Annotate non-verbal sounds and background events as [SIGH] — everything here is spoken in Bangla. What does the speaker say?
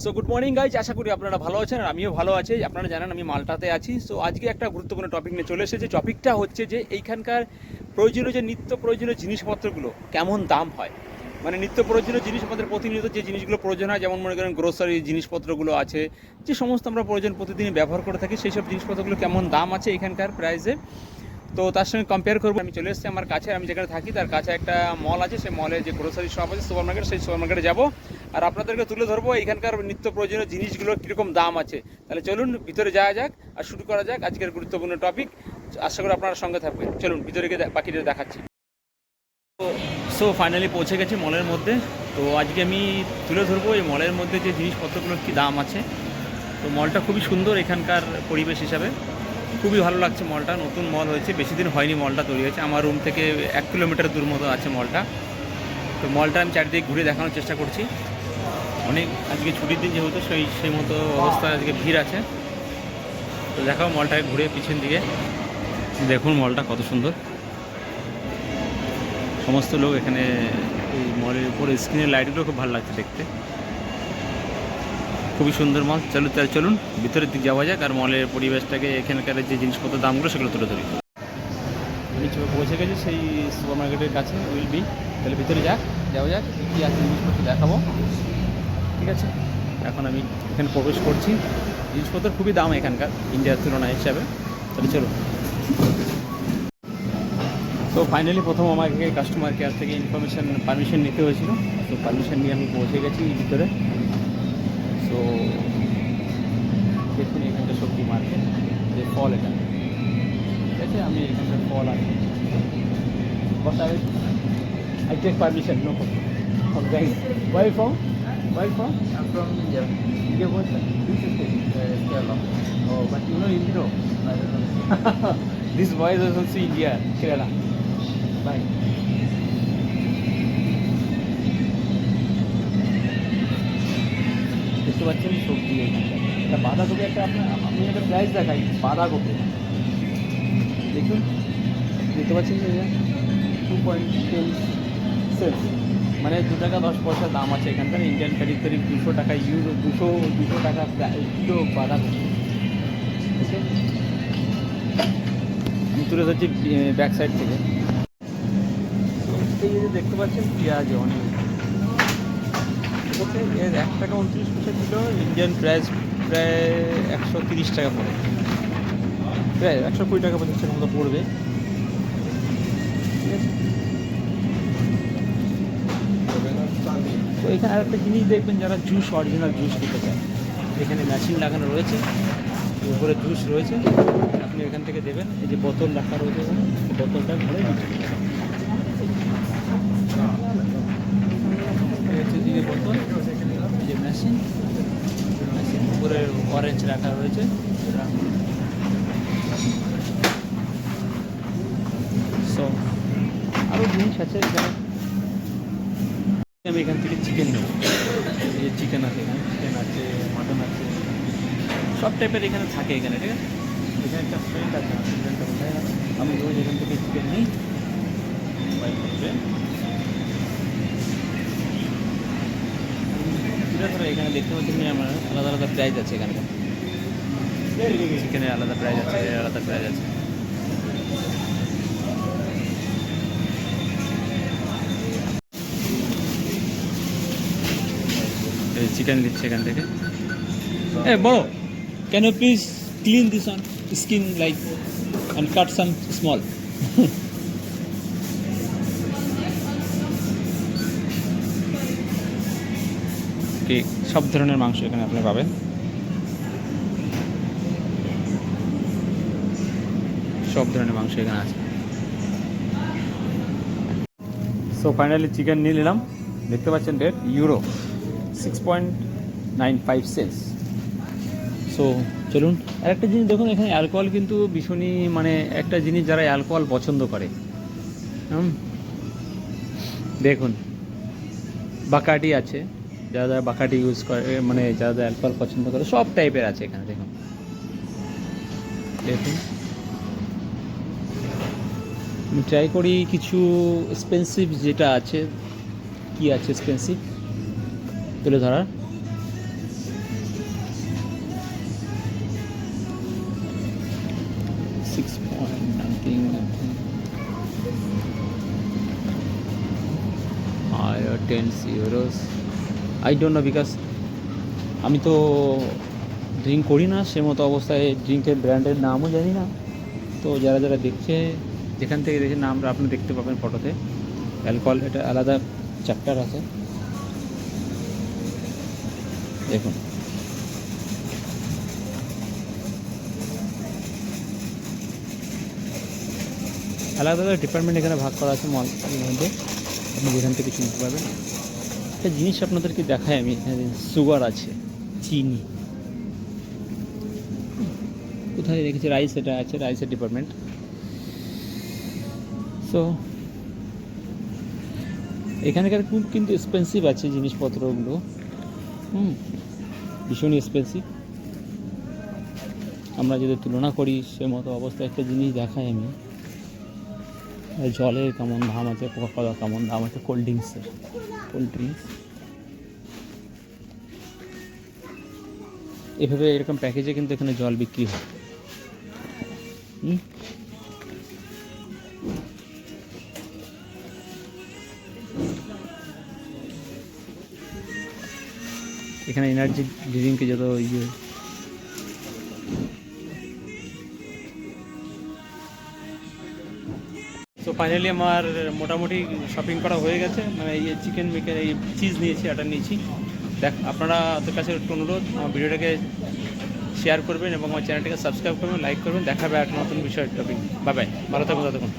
সো গুড মর্নিং গাইজ আশা করি আপনারা ভালো আছেন আর আমিও ভালো আছি। আপনারা জানেন আমি মালটাতে আছি। সো আজকে একটা গুরুত্বপূর্ণ টপিক নিয়ে চলে এসেছে। টপিকটা হচ্ছে যে, এইখানকার প্রয়োজনীয় যে নিত্য প্রয়োজনীয় জিনিসপত্রগুলো, কেমন দাম হয়? মানে নিত্য প্রয়োজনীয় জিনিসপত্রের প্রতিনিয়ত যে জিনিসগুলো প্রয়োজন হয়, যেমন মনে করেন গ্রোসারি জিনিসপত্রগুলো আছে, যে সমস্ত আমরা প্রয়োজন প্রতিদিন ব্যবহার করে থাকি, সেই সব জিনিসপত্রগুলো কেমন দাম আছে এখানকার প্রাইসে তো তার সঙ্গে কম্পেয়ার করব। আমি চলে এসেছি আমার কাছে, আমি যেখানে থাকি, তার কাছে একটা মল আছে, সেই মলে যে গ্রোসারি শপ আছে সুপার মার্কেট সেই সুপার মার্কেটে যাব। আর আপনাদেরকে তুলে ধরবো এখানকার নিত্য প্রয়োজনীয় জিনিসগুলোর কীরকম দাম আছে। তাহলে চলুন, ভিতরে যাওয়া যাক আর শুরু করা যাক আজকের গুরুত্বপূর্ণ টপিক আশা করি আপনারা সঙ্গে থাকবেন। চলুন, ভিতরে গিয়ে বাকিটা দেখাচ্ছি। সো ফাইনালি পৌঁছে গেছি মলের মধ্যে। তো আজকে আমি তুলে ধরবো এই মলের মধ্যে যে জিনিসপত্রগুলোর কী দাম আছে। তো মলটা খুবই সুন্দর এখানকার পরিবেশ হিসাবে। খুবই ভালো লাগছে মলটা, নতুন মল হয়েছে, বেশি দিন হয়নি মলটা তৈরি হয়েছে। আমার রুম থেকে এক কিলোমিটার দূর মতো আছে মলটা। তো মলটা আমি চারিদিকে ঘুরে দেখানোর চেষ্টা করছি। অনেক, আজকে ছুটির দিন যেহেতু, সেই সেই মতো অবস্থায় আজকে ভিড় আছে। তো দেখাও মলটাকে ঘুরে পিছন দিকে। দেখুন মলটা কত সুন্দর। সমস্ত লোক এখানে এই মলের উপরে স্ক্রিনের লাইটগুলো খুব ভালো লাগছে দেখতে। খুবই সুন্দর মল। চলো তাহলে চলুন, ভিতরের দিক যাওয়া যাক আর মলের পরিবেশটাকে এখানকার যে জিনিসপত্র, দামগুলো সেগুলো তুলে ধরি। পৌঁছে গেছি সেই সুপার মার্কেটের কাছে, উইল বি। তাহলে ভিতরে যাক, যাওয়া যাক, কী আছে জিনিসপত্র দেখাবো। ঠিক আছে? এখন আমি এখানে প্রবেশ করছি। জিনিসপত্র খুবই দাম এখানকার, ইন্ডিয়ার তুলনায় হিসাবে। তাহলে চলো তো ফাইনালি প্রথম আমাকে কাস্টমার কেয়ার থেকে ইনফরমেশান পারমিশন নিতে হয়েছিল। তো পারমিশন নিয়ে আমি পৌঁছে গেছি ভিতরে। সো দেখুন এখানটা সবজি মার্কেট যে ফল এটা ঠিক আছে আমি এখানকার ফল আছে কথা I take permission no from bank. Where you from? Where you from? I'm from India. India what? This is Uh, Kerala. Oh, but you know Hindi no? I don't know. this [LAUGHS] boy is also India, Kerala. এটা বাঁধাকপি একটা আপনার, আমি একটা প্রাইস দেখাই, বাঁধাকপি। দেখুন, দেখতে পাচ্ছেন টু পয়েন্ট মানে দু টাকা দশ পয়সা দাম আছে এখানকার ইন্ডিয়ান কারি করিব দুশো টাকা ইউরো দুশো দুশো টাকা কিলো বাঁধাকপি। তুলে ধরছি ব্যাক সাইড থেকে। এই যে দেখতে পাচ্ছেন, পেঁয়াজ অনেক। এর এক টাকা উনত্রিশ পয়সা কিলো ইন্ডিয়ান প্রাইস প্রায় একশো তিরিশ টাকা পড়ে। প্রায় একশো কুড়ি টাকা পঁচিশ টাকার মতো পড়বে। তো এখানে আরেকটা জিনিস দেখবেন, যারা জুস অরিজিনাল জুস নিতে চায়। এখানে মেশিন লাগানো রয়েছে, উপরে জুস রয়েছে। আপনি এখান থেকে দেবেন, এই যে বোতল রাখা রয়েছে বোতলটা ঘরে বিক্রি করবেন এই হচ্ছে দিকে বোতল এই যে মেশিন মেশিন উপরে অরেঞ্জ রাখা রয়েছে। সো আরও জিনিস আছে আমি এখান থেকে চিকেন নেব। এই চিকেন আছে এখানে চিকেন আছে মাটন আছে, সব টাইপের এখানে থাকে এখানে, ঠিক আছে? এখানে একটা ফ্রেন্ড আছে? আমি রোজ এখান থেকে চিকেন নিই। বাই করবে এখানে দেখতে পাচ্ছেন যে আমার আলাদা আলাদা প্রাইস আছে এখানে। আলাদা প্রাইস আছে আলাদা প্রাইস আছে। চিকেন দিচ্ছে এখান থেকে। এ, বড় can you please clean this on skin like and cut some small কি সব ধরনের মাংস এখানে আপনি পাবেন। সব ধরনের মাংস এখানে আছে। সো ফাইনালি চিকেন নিয়ে নিলাম। দেখতে পাচ্ছেন rate euro six point nine five cents so চলুন। আর একটা জিনিস দেখুন এখানে অ্যালকোহল কিন্তু ভীষণই মানে একটা জিনিস যারা অ্যালকোহল পছন্দ করে। দেখুন বাকাটি আছে। যারা যারা বাঁকাটি ইউজ করে মানে যারা যারা অ্যালকোহল পছন্দ করে, সব টাইপের আছে এখানে, দেখুন। দেখুন। আমি ট্রাই করি কিছু এক্সপেন্সিভ যেটা আছে, কি আছে এক্সপেন্সিভ তুলে ধরার। Six point ten euros I don't know because আমি তো ড্রিঙ্ক করি না, সে মতো অবস্থায় ড্রিঙ্কের ব্র্যান্ডের নামও জানি না। তো যারা যারা দেখছে, যেখান থেকে দেখে নামটা আপনি দেখতে পাবেন ফটোতে অ্যালকোহল এটা আলাদা চ্যাপ্টার আছে। দেখুন। আলাদা আলাদা ডিপার্টমেন্ট এখানে ভাগ করা আছে মল মধ্যে। আপনি যেখান থেকে কিছু নিতে পারবেন একটা জিনিস আপনাদেরকে দেখাই আমি এখানে সুগার আছে, চিনি। কোথায় দেখেছি রাইস এটা আছে, রাইসের ডিপার্টমেন্ট। সো এখানকার খুব কিন্তু এক্সপেন্সিভ আছে জিনিসপত্রগুলো। হুম, ভীষণ এক্সপেন্সিভ আমরা যদি তুলনা করি, সে মতো অবস্থায় একটা জিনিস দেখাই আমি। জলের কেমন দাম আছে কোকা কেমন দাম আছে কোল্ড ড্রিঙ্কসের কোল্ড ড্রিঙ্কস এভাবে এরকম প্যাকেজে কিন্তু এখানে জল বিক্রি হয়। এখানে এনার্জি ড্রিঙ্কে যত ইয়ে ফাইনালি আমার মোটামুটি শপিং করা হয়ে গেছে। মানে এই চিকেন মিকেন এই চিজ নিয়েছি এটা নিয়েছি। দেখ, আপনারা ওদের কাছে একটু অনুরোধ, আমার ভিডিওটাকে শেয়ার করবেন এবং আমার চ্যানেলটাকে সাবস্ক্রাইব করবেন লাইক করবেন। দেখাবে এক নতুন বিষয় টপিক বাবাই বাই ভালো থাকুন। ততক্ষণ